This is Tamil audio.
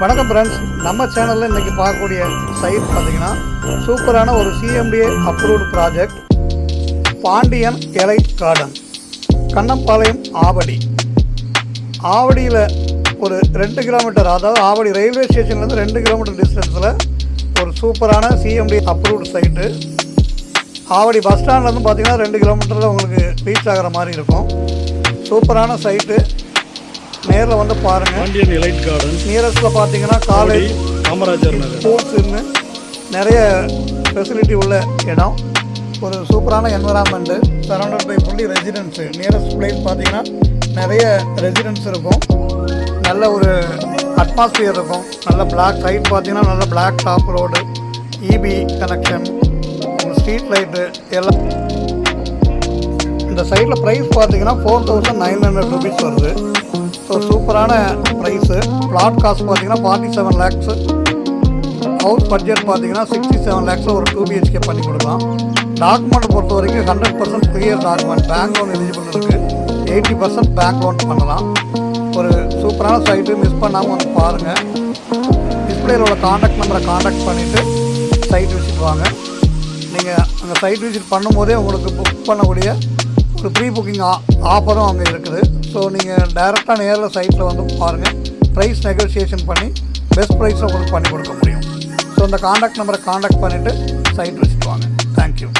வணக்கம் ஃப்ரெண்ட்ஸ் நம்ம சேனலில் இன்றைக்கி பார்க்கக்கூடிய சைட் பார்த்தீங்கன்னா சூப்பரான ஒரு CMDA approved project Pandian elite garden Kannampalayam Avadi. ஆவடியில் ஒரு ரெண்டு கிலோமீட்டர் அதாவது ஆவடி ரயில்வே ஸ்டேஷன்லேருந்து ரெண்டு கிலோமீட்டர் டிஸ்டன்ஸில் ஒரு சூப்பரான CMD approved site Avadi bus ஸ்டாண்ட்லேருந்து பார்த்தீங்கன்னா ரெண்டு கிலோமீட்டரில் உங்களுக்கு ரீச் ஆகிற மாதிரி இருக்கும். சூப்பரான சைட்டு நேரில் வந்து பாருங்கள் பாண்டியன் எலைட் கார்டன் நியரஸ்ட்டில் பார்த்தீங்கன்னா காலேஜ் காமராஜர் நகர். நிறைய ஃபெசிலிட்டி உள்ள இடம். ஒரு சூப்பரான environment surrounded by fully residence nearest place பார்த்தீங்கன்னா நிறைய ரெசிடென்ஸ் இருக்கும். நல்ல ஒரு அட்மாஸ்பியர் இருக்கும். நல்ல பிளாக் சைட் பார்த்தீங்கன்னா நல்ல black top road EB connection street light எல்லாம் இந்த சைடில் ப்ரைஸ் பார்த்தீங்கன்னா four thousand nine hundred rupees வருது. ஸோ சூப்பரான ப்ரைஸு பிளாட் காஸ்ட் பார்த்தீங்கன்னா forty seven lakhs house budget பார்த்தீங்கன்னா சிக்ஸ்டி செவன் லேக்ஸில் ஒரு டூ பிஹெச்கே பண்ணி கொடுக்கலாம். டாக்குமெண்ட் பொறுத்த வரைக்கும் hundred percent clear document bank loan eligible இருக்குது எயிட்டி பர்சன்ட் பேங்க் லோன் பண்ணலாம். ஒரு சூப்பரான சைட்டு மிஸ் பண்ணாமல் வந்து பாருங்கள் டிஸ்பிளேல உள்ள காண்டாக்ட் நம்பரை காண்டாக்ட் பண்ணிவிட்டு சைட் விசிட் வாங்க. நீங்கள் அந்த சைட் விசிட் பண்ணும்போதே உங்களுக்கு புக் பண்ணக்கூடிய ஒரு ப்ரீ புக்கிங் ஆஃபரும் அங்கே இருக்குது. ஸோ நீங்கள் டைரெக்டாக நேரில் சைட்டில் வந்து பாருங்கள் ப்ரைஸ் நெகோசியேஷன் பண்ணி பெஸ்ட் ப்ரைஸில் உங்களுக்கு பண்ணி கொடுக்க முடியும். ஸோ அந்த காண்டாக்ட் நம்பரை காண்டாக்ட் பண்ணிவிட்டு சைட் வச்சுட்டு வாங்க. தேங்க்யூ